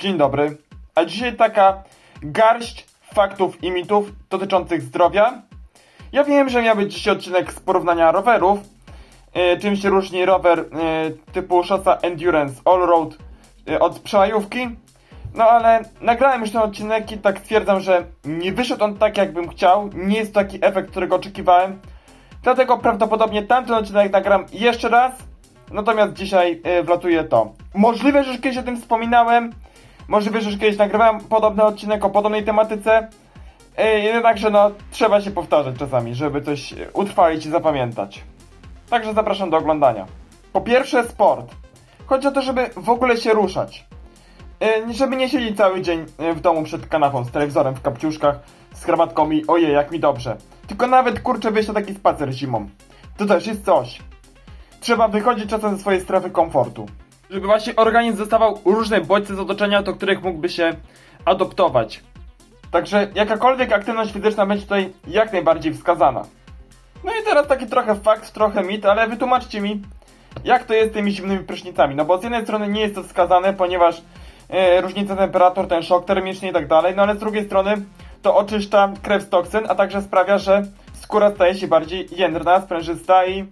Dzień dobry. A dzisiaj taka garść faktów i mitów dotyczących zdrowia. Ja wiem, że miał być dzisiaj odcinek z porównania rowerów. E, czym się różni rower e, typu szosa Endurance Allroad e, od przełajówki. No ale nagrałem już ten odcinek i tak stwierdzam, że nie wyszedł on tak jakbym chciał. Nie jest to taki efekt, którego oczekiwałem. Dlatego prawdopodobnie tamten odcinek nagram jeszcze raz. Natomiast dzisiaj y, wlatuje to. Możliwe, że już kiedyś o tym wspominałem. Możliwe, że już kiedyś nagrywałem podobny odcinek o podobnej tematyce. Jednakże no, trzeba się powtarzać czasami, żeby coś utrwalić i zapamiętać. Także zapraszam do oglądania. Po pierwsze sport. Chodzi o to, żeby w ogóle się ruszać. Żeby nie siedzieć cały dzień y, w domu przed kanapą z telewizorem w kapciuszkach, z kramatką i ojej, jak mi dobrze. Tylko nawet kurczę wyjść na taki spacer zimą. To też jest coś. Trzeba wychodzić czasem ze swojej strefy komfortu. Żeby właśnie organizm dostawał różne bodźce z otoczenia, do których mógłby się adoptować. Także jakakolwiek aktywność fizyczna będzie tutaj jak najbardziej wskazana. No i teraz taki trochę fakt, trochę mit, ale wytłumaczcie mi, jak to jest z tymi zimnymi prysznicami. No bo z jednej strony nie jest to wskazane, ponieważ e, różnica temperatur, ten szok termiczny i tak dalej, no ale z drugiej strony to oczyszcza krew z toksyn, a także sprawia, że skóra staje się bardziej jędrna, sprężysta i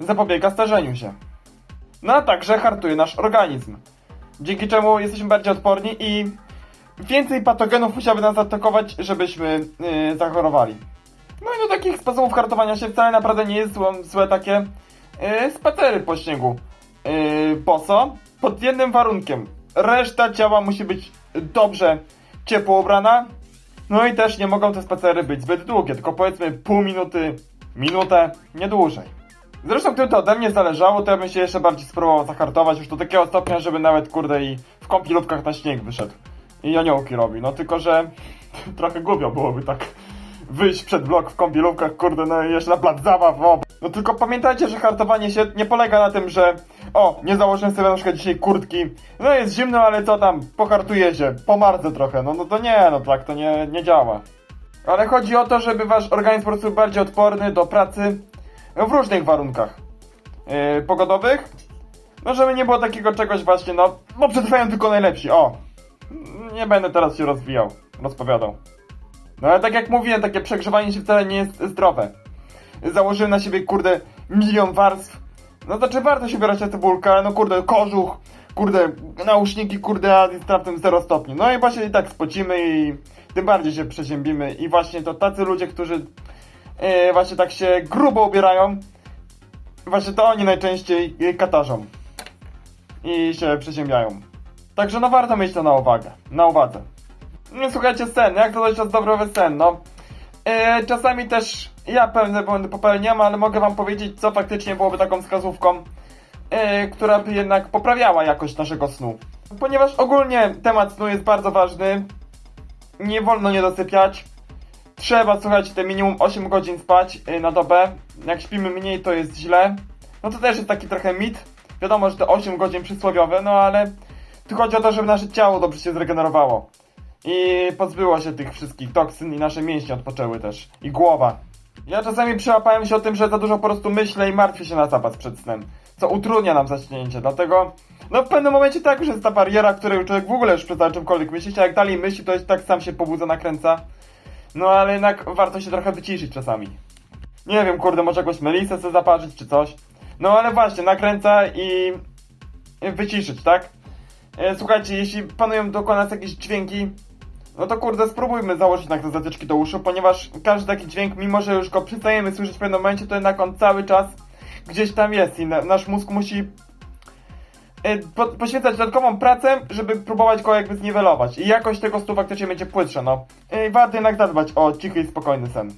zapobiega starzeniu się. No a także hartuje nasz organizm. Dzięki czemu jesteśmy bardziej odporni i więcej patogenów musiałoby nas atakować, żebyśmy yy, zachorowali. No i do takich sposobów hartowania się wcale naprawdę nie jest złe, złe takie yy, spacery po śniegu. Yy, po co? Pod jednym warunkiem. Reszta ciała musi być dobrze ciepło ubrana. No i też nie mogą te spacery być zbyt długie, tylko powiedzmy pół minuty, minutę, nie dłużej. Zresztą gdyby to ode mnie zależało, to ja bym się jeszcze bardziej spróbował zahartować już do takiego stopnia, żeby nawet kurde i w kąpielówkach na śnieg wyszedł. I aniołki robi, no tylko że trochę głupio byłoby tak wyjść przed blok w kąpielówkach, kurde, no i jeszcze na plac zabaw, o. No tylko pamiętajcie, że hartowanie się nie polega na tym, że o, nie założyłem sobie na przykład dzisiaj kurtki, no jest zimno, ale co tam, pohartuję się, pomardzę trochę, no, no to nie, no tak to nie, nie działa. Ale chodzi o to, żeby wasz organizm był bardziej odporny do pracy w różnych warunkach yy, pogodowych. No, żeby nie było takiego czegoś właśnie, no, bo przetrwają tylko najlepsi, o. Nie będę teraz się rozwijał, rozpowiadał. No ale tak jak mówiłem, takie przegrzewanie się wcale nie jest zdrowe. Założyłem na siebie, kurde, milion warstw. No to czy warto się bierać na cebulkę, ale no kurde, kożuch, kurde, nauszniki, kurde, a jest raptem 0 stopni. No i właśnie i tak spocimy i tym bardziej się przeziębimy. I właśnie to tacy ludzie, którzy e, właśnie tak się grubo ubierają, właśnie to oni najczęściej e, katarzą. I się przeziębiają. Także no warto mieć to na uwagę, na uwadze. No słuchajcie, sen, jak to dojść do zdrowy sen, no. E, czasami też ja pewne błędy popełniam, ale mogę wam powiedzieć, co faktycznie byłoby taką wskazówką, e, która by jednak poprawiała jakość naszego snu. Ponieważ ogólnie temat snu jest bardzo ważny, nie wolno nie dosypiać. Trzeba, słuchajcie, te minimum 8 godzin spać e, na dobę. Jak śpimy mniej, to jest źle. No to też jest taki trochę mit. Wiadomo, że te 8 godzin przysłowiowe, no ale tu chodzi o to, żeby nasze ciało dobrze się zregenerowało. I pozbyło się tych wszystkich toksyn i nasze mięśnie odpoczęły też. I głowa. Ja czasami przyłapałem się o tym, że za dużo po prostu myślę i martwię się na zapas przed snem. Co utrudnia nam zaśnięcie, dlatego... No w pewnym momencie tak już jest ta bariera, której człowiek w ogóle już przestał czymkolwiek myśleć, a jak dalej myśli, to tak sam się pobudza, nakręca. No ale jednak warto się trochę wyciszyć czasami. Nie wiem, kurde, może jakąś melisę sobie zaparzyć czy coś. No ale właśnie, nakręca i... wyciszyć, tak? E, Słuchajcie, jeśli panują dookoła nas jakieś dźwięki, no to kurde, spróbujmy założyć na te zatyczki do uszu, ponieważ każdy taki dźwięk, mimo że już go przestajemy słyszeć w pewnym momencie, to jednak on cały czas gdzieś tam jest i na, nasz mózg musi po, poświęcać dodatkową pracę, żeby próbować go jakby zniwelować. I jakość tego snu faktycznie będzie płytsza, no. I warto jednak zadbać o cichy i spokojny sen.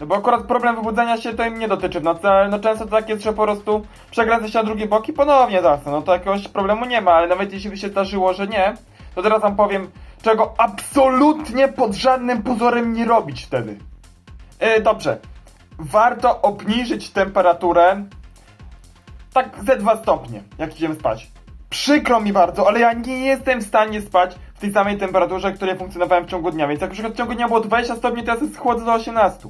No bo akurat problem wybudzania się to im nie dotyczy w nocy, ale no często to tak jest, że po prostu przegradzę się na drugi bok i ponownie zasnę. No to jakiegoś problemu nie ma, ale nawet jeśli by się zdarzyło, że nie, to teraz wam powiem, czego absolutnie pod żadnym pozorem nie robić wtedy. Yy, dobrze. Warto obniżyć temperaturę tak ze 2 stopnie, jak idziemy spać. Przykro mi bardzo, ale ja nie jestem w stanie spać w tej samej temperaturze, której funkcjonowałem w ciągu dnia. Więc jak przykład w ciągu dnia było 20 stopni, to ja schłodzę do 18.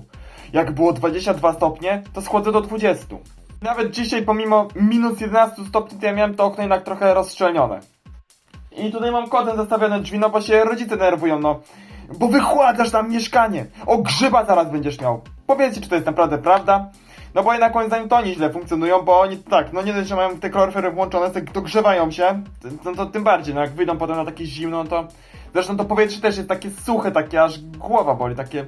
Jak było 22 stopnie, to schłodzę do 20. Nawet dzisiaj, pomimo minus 11 stopni, to ja miałem to okno jednak trochę rozszczelnione. I tutaj mam kodem zastawione drzwi, no bo się rodzice nerwują, no. Bo wychładzasz tam mieszkanie. O grzyba zaraz będziesz miał. Powiedzcie, czy to jest naprawdę prawda? No bo jednak moim zdaniem to oni źle funkcjonują, bo oni tak, no nie dość, że mają te kaloryfery włączone, to, grzewają się, to, to tym bardziej, no jak wyjdą potem na takie zimno, no to zresztą to powietrze też jest takie suche, takie aż głowa boli, takie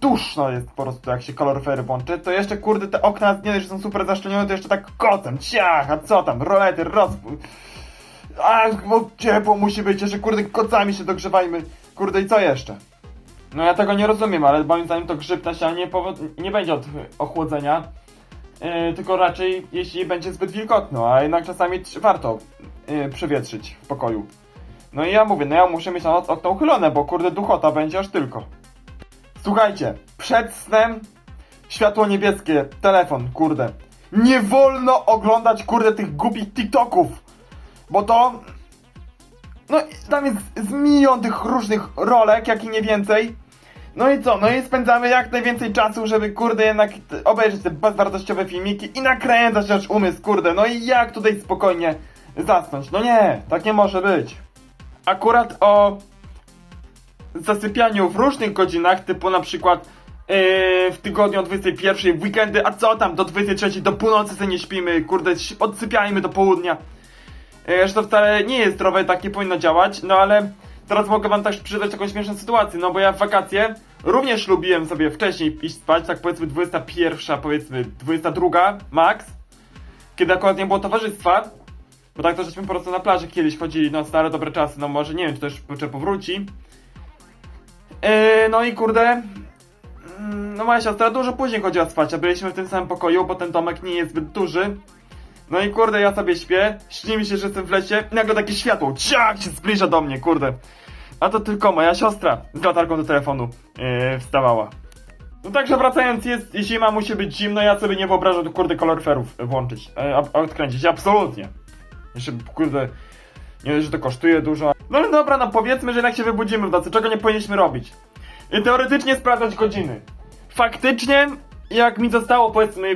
duszno jest po prostu jak się kaloryfery włączy, to jeszcze kurde te okna nie dość, że są super zaszczelnione, to jeszcze tak kocem, ciach, a co tam, rolety, rozpój. A, bo ciepło musi być, jeszcze kurde kocami się dogrzewajmy, kurde i co jeszcze? No ja tego nie rozumiem, ale moim zdaniem to grzyb na ścianie nie, będzie od ochłodzenia, yy, tylko raczej jeśli będzie zbyt wilgotno, a jednak czasami warto yy, przewietrzyć w pokoju. No i ja mówię, no ja muszę mieć na noc okno uchylone, bo kurde duchota będzie aż tylko. Słuchajcie, przed snem światło niebieskie, telefon, kurde. Nie wolno oglądać kurde tych głupich TikToków, bo to no tam jest z milion tych różnych rolek, jak i nie więcej. No i co? No i spędzamy jak najwięcej czasu, żeby kurde jednak obejrzeć te bezwartościowe filmiki i nakręcać nasz umysł, kurde. No i jak tutaj spokojnie zasnąć? No nie, tak nie może być. Akurat o zasypianiu w różnych godzinach, typu na przykład yy, w tygodniu o 21, w weekendy, a co tam, do 23, do północy sobie nie śpimy, kurde, odsypiajmy do południa. Yy, że to wcale nie jest zdrowe, tak nie powinno działać, no ale teraz mogę wam też przydać taką śmieszną sytuację, no bo ja w wakacje również lubiłem sobie wcześniej iść spać, tak powiedzmy 21, powiedzmy 22 max, kiedy akurat nie było towarzystwa, bo tak to żeśmy po prostu na plaży kiedyś chodzili, no stare dobre czasy, no może nie wiem, czy już jeszcze powróci. Yy, no i kurde, mm, no moja siostra dużo później chodziła spać, a byliśmy w tym samym pokoju, bo ten domek nie jest zbyt duży. No i kurde, ja sobie śpię, śni mi się, że jestem w lesie, nagle takie światło, ciach, się zbliża do mnie, kurde. A to tylko moja siostra z latarką do telefonu yy, wstawała. No także wracając, jest zima, musi być zimno, ja sobie nie wyobrażam tu kurde kaloryferów włączyć, e, odkręcić, absolutnie. Jeszcze kurde, nie wiem, że to kosztuje dużo. No ale dobra, no powiedzmy, że jednak się wybudzimy w nocy, czego nie powinniśmy robić. I teoretycznie sprawdzać godziny. Faktycznie, jak mi zostało powiedzmy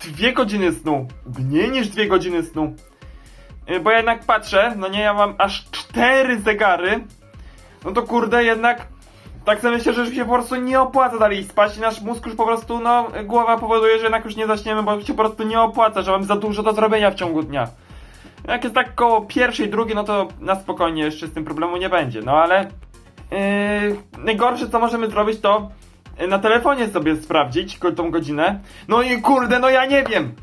dwie godziny snu, mniej niż dwie godziny snu, y, bo jednak patrzę, no nie, ja mam aż cztery zegary, no to kurde, jednak tak sobie myślę, że już się po prostu nie opłaca dalej spać i nasz mózg już po prostu, no, głowa powoduje, że jednak już nie zaczniemy, bo się po prostu nie opłaca, że mam za dużo do zrobienia w ciągu dnia. Jak jest tak koło pierwszej, drugiej, no to na spokojnie jeszcze z tym problemu nie będzie. No ale yy, najgorsze co możemy zrobić to na telefonie sobie sprawdzić tą godzinę. No i kurde, no ja nie wiem.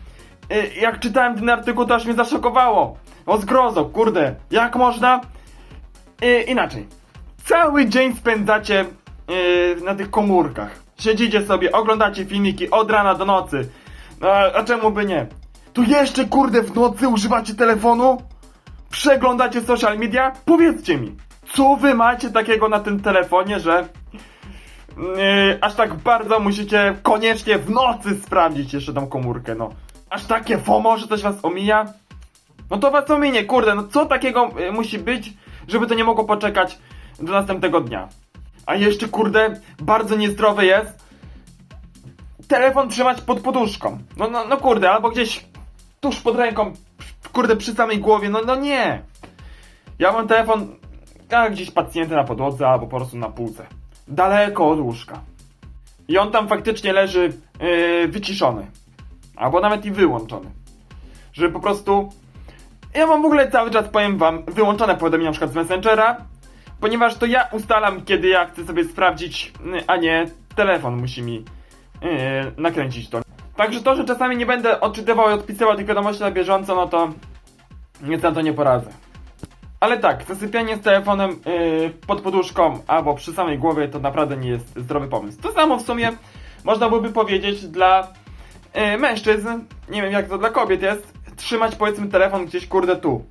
Yy, jak czytałem ten artykuł, to aż mnie zaszokowało. O zgrozo, kurde. Jak można? Yy, inaczej. Cały dzień spędzacie na tych komórkach. Siedzicie sobie, oglądacie filmiki od rana do nocy. No, a czemu by nie? Tu jeszcze kurde w nocy używacie telefonu? Przeglądacie social media? Powiedzcie mi, co wy macie takiego na tym telefonie, że yy, aż tak bardzo musicie koniecznie w nocy sprawdzić jeszcze tą komórkę, no. Aż takie FOMO, że coś was omija? No to was ominie, kurde, no co takiego y, musi być, żeby to nie mogło poczekać do następnego dnia? A jeszcze, kurde, bardzo niezdrowe jest telefon trzymać pod poduszką. No, no, no kurde, albo gdzieś tuż pod ręką, kurde, przy samej głowie, no, no nie. Ja mam telefon a, gdzieś pacjenty na podłodze albo po prostu na półce. Daleko od łóżka. I on tam faktycznie leży yy, wyciszony. Albo nawet i wyłączony. Żeby po prostu... Ja mam w ogóle cały czas, powiem wam, wyłączone powiadomienia na przykład z Messengera, ponieważ to ja ustalam, kiedy ja chcę sobie sprawdzić, yy, a nie telefon musi mi yy, nakręcić to. Także to, że czasami nie będę odczytywał i odpisywał tych wiadomości na bieżąco, no to nic na to nie poradzę. Ale tak, zasypianie z telefonem yy, pod poduszką albo przy samej głowie to naprawdę nie jest zdrowy pomysł. To samo w sumie można byłoby powiedzieć dla yy, mężczyzn, nie wiem jak to dla kobiet jest, trzymać powiedzmy telefon gdzieś kurde tu,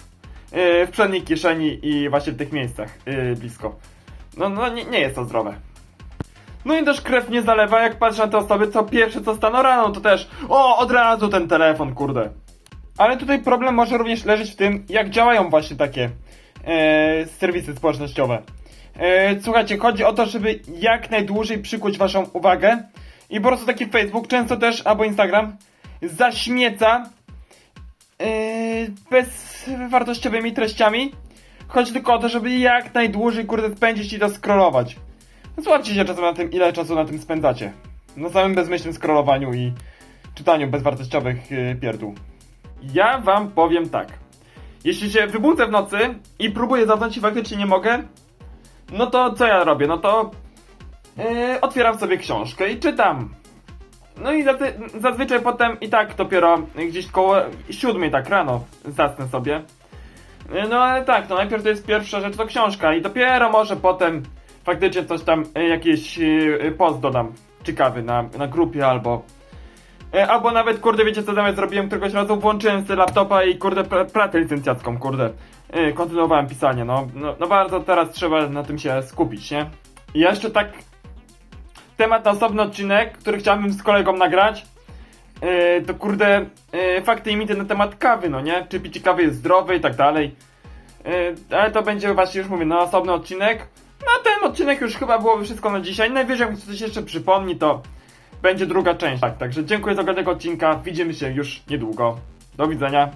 yy, w przedniej kieszeni i właśnie w tych miejscach yy, blisko. No, no nie, nie jest to zdrowe. No i też krew nie zalewa, jak patrzę na te osoby, co pierwsze co staną rano, to też o, od razu ten telefon, kurde. Ale tutaj problem może również leżeć w tym, jak działają właśnie takie e, serwisy społecznościowe. E, słuchajcie, chodzi o to, żeby jak najdłużej przykuć waszą uwagę i po prostu taki Facebook, często też, albo Instagram, zaśmieca e, bezwartościowymi treściami, Chodzi tylko o to, żeby jak najdłużej, kurde, spędzić i to scrollować. Złapcie się czasem na tym, ile czasu na tym spędzacie. Na samym bezmyślnym scrollowaniu i czytaniu bezwartościowych pierdół. Ja wam powiem tak. Jeśli się wybudzę w nocy i próbuję zasnąć i faktycznie nie mogę, no to co ja robię? No to yy, otwieram sobie książkę i czytam. No i zazwyczaj potem i tak dopiero gdzieś koło siódmej tak rano zasnę sobie. Yy, No ale tak, no najpierw to jest pierwsza rzecz to książka i dopiero może potem faktycznie coś tam, yy, jakiś post dodam ciekawy na, na grupie albo E, Albo nawet, kurde, wiecie co nawet zrobiłem któregoś razu? Włączyłem sobie laptopa i, kurde, pr pracę licencjacką, kurde. E, Kontynuowałem pisanie, no, no. No bardzo teraz trzeba na tym się skupić, nie? I jeszcze tak... Temat na osobny odcinek, który chciałbym z kolegą nagrać. E, to kurde, fakty i mity na temat kawy, no nie? Czy picie kawy jest zdrowe i tak dalej. Ale to będzie właśnie, już mówię, na osobny odcinek. Na ten odcinek już chyba byłoby wszystko na dzisiaj. Najwyżej, jak coś jeszcze przypomni, to będzie druga część. Tak, także dziękuję za oglądanie odcinka. Widzimy się już niedługo. Do widzenia.